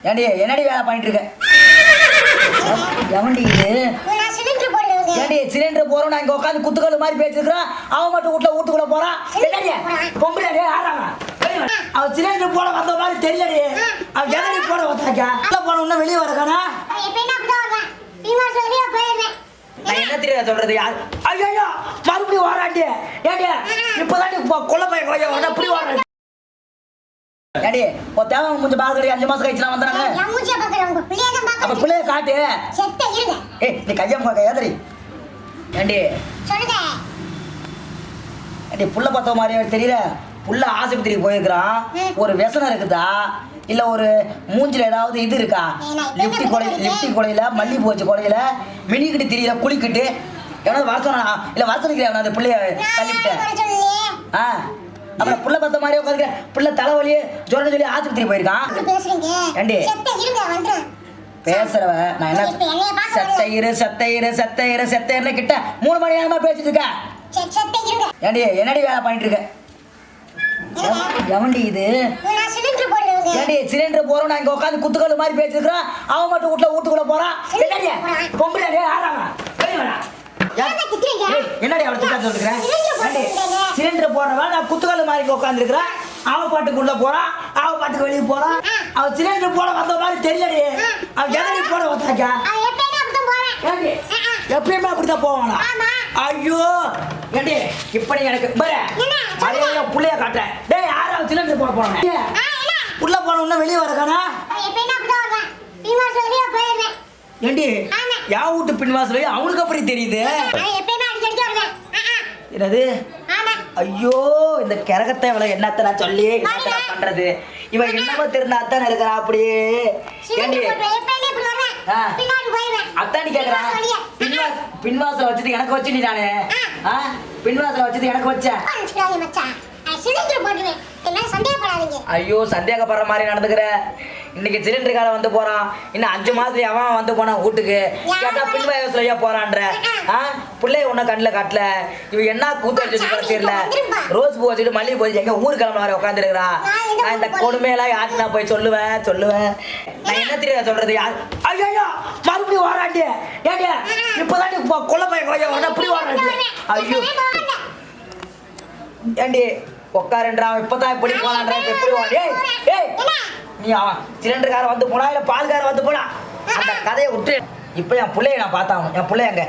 ஏண்டி என்னடி வேலை பண்ணிட்டு இருக்க எவன்டி இது? சிலிண்டர் போடுறது ஏண்டி சிலிண்டர் போறோம் நான் இங்க உட்காந்து குத்துக்கல் மாதிரி பேசிருக்கிறான் அவன் மட்டும் வீட்டுல வீட்டுக்குள்ள போறான் என்னடி? பொம்பளை ஆறாங்க அவன் சிலிண்டர் போட வந்த மாதிரி தெரியலடி. அவன் எதடி போட வந்தாக்கா உள்ள போன உடனே வெளியே வரக்கானா? என்ன தெரியாத சொல்றது? யார்? ஐயோ மறுபடியும் வாராண்டி. ஏண்டி? இப்பதாண்டி கொல்ல போய் கொய்ய உடனே இப்படி வாராண்டி. ஏண்டி ஒரு தேவை முடிஞ்ச பாக்குறது அஞ்சு மாசம் கழிச்சு வந்தாங்க பிள்ளைய தான் அப்ப பிள்ளைய காட்டு. ஏய் நீ கையா பார்க்க ஏதடி ஏண்டி? ஏண்டி புள்ள பார்த்த மாதிரியே தெரியல. புள்ள ஆஸ்பத்திரிக்கு போயிருக்கிறான். ஒரு व्यசனம் இருக்குதா? இல்ல ஒரு மூஞ்சில ஏதாவது இது இருக்கா? லிப்டி கொலை லிப்டி கொலையில மல்லிகைப்பூ வச்ச கொலையில மினிக்கிட்டு தெரியல குளிக்கிட்டு. எவனாவது வாசனா இல்ல வாசனைக்கு அந்த பிள்ளைய தள்ளிவிட்டேன் நான் ஆ. அப்புறம் புள்ள பார்த்த மாதிரியே உட்காந்து புள்ள தலைவலி ஜுரம் சொல்லி ஆஸ்பத்திரி போயிருக்கான். பேசுறவ நான் என்ன இப்ப என்னைய பார்க்க செத்த இரு செத்த இரு செத்த இரு செத்த இரு கிட்ட மூணு மணி நேரமா பேசிட்டு இருங்க. ஏண்டி என்னடி வேலை பண்ணிட்டு இருக்க? எவன்டி இது? சிலிண்டர் போடுறது ஏண்டி சிலிண்டர் போறோம் நான் இங்க உட்காந்து குத்துக்கல் மாதிரி பேசிருக்கிறான் அவன் மட்டும் வீட்டுல வீட்டுக்குள்ள போறான். என்னடி? பொம்பளை ஆறாங்க என்னடி அவளை திட்டா சொல்லிருக்கிறேன் சிலிண்டர் நான் குத்துக்கல் மாதிரி உட்காந்துருக்கிறேன் அவன் பாட்டுக்கு உள்ள போறான் பாட்டுக்கு வெளியே போறான் அவன் சிலிண்டர் போட வந்த மாதிரி தெரியலடி. அவன் எதடி போட வந்தாக்கா எப்பயுமே அப்படிதான் போவானா. ஐயோ! ஏண்டி இப்ப நீ எனக்கு பாரு? அதே புள்ளைய காட்டுறேன் டேய் சிலிண்டர் போட என்ன? உள்ள போன உடனே வெளியே வரக்கானா ஏண்டி. யா வீட்டு பின்வாசல் அவனுக்கு அப்படி தெரியுது. என்னது? ஐயோ இந்த கிரகத்தை இவளை என்னத்த நான் சொல்லி என்னத்த நான் பண்றது? இவன் என்னமோ தெரிந்தாத்தான் இருக்கிறா அப்படியே. ஏண்டி? அத்தாண்டி கேக்குறா. பீமா சொல்லியா? பின்வா பின்வாசல் வச்சது எனக்கு வச்சு நீ நானு. பின்வாசல் வச்சது எனக்கு வச்சேன் ஐயோ சந்தேகப்படுற மாதிரி நடந்துக்கிற. இன்னைக்கு சிலிண்டர் கால வந்து போறான். இன்னும் அஞ்சு மாசத்துல அவன் வந்து போனான் வீட்டுக்கு. கேட்டா பின் வயசுலயா போறான்ற? ஆ? பிள்ளைய உன்ன கண்ணுல காட்டல. இவ என்ன கூத்து வச்சு தெரியல. ரோஸ் பூ வச்சுட்டு மல்லிகை பூ எங்க ஊர் கிளம்புற மாதிரி உட்காந்துருக்கிறா நான் இந்த கொடுமையெல்லாம் யாருக்கு நான் போய் சொல்லுவேன்? சொல்லுவேன். நான் என்ன தெரியாத சொல்றது? யார் ஐயோ மறுபடியும் வாராண்டி ஏடியா இப்பதாண்டி கொல்ல போய் உடனே இப்படி வாராண்டி. ஐயோ. ஏண்டி உட்காருன்றா. இப்பதான் இப்படி போலான்றா. இப்ப எப்படி வாடி ஏய் ஏய். நீ அவன் சிலிண்டர்கார வந்து போனா இல்ல பால்கார வந்து போனா? அந்த கதையை விட்டு இப்ப என் பிள்ளைய நான் பார்த்தாங்க என் பிள்ளை எங்க?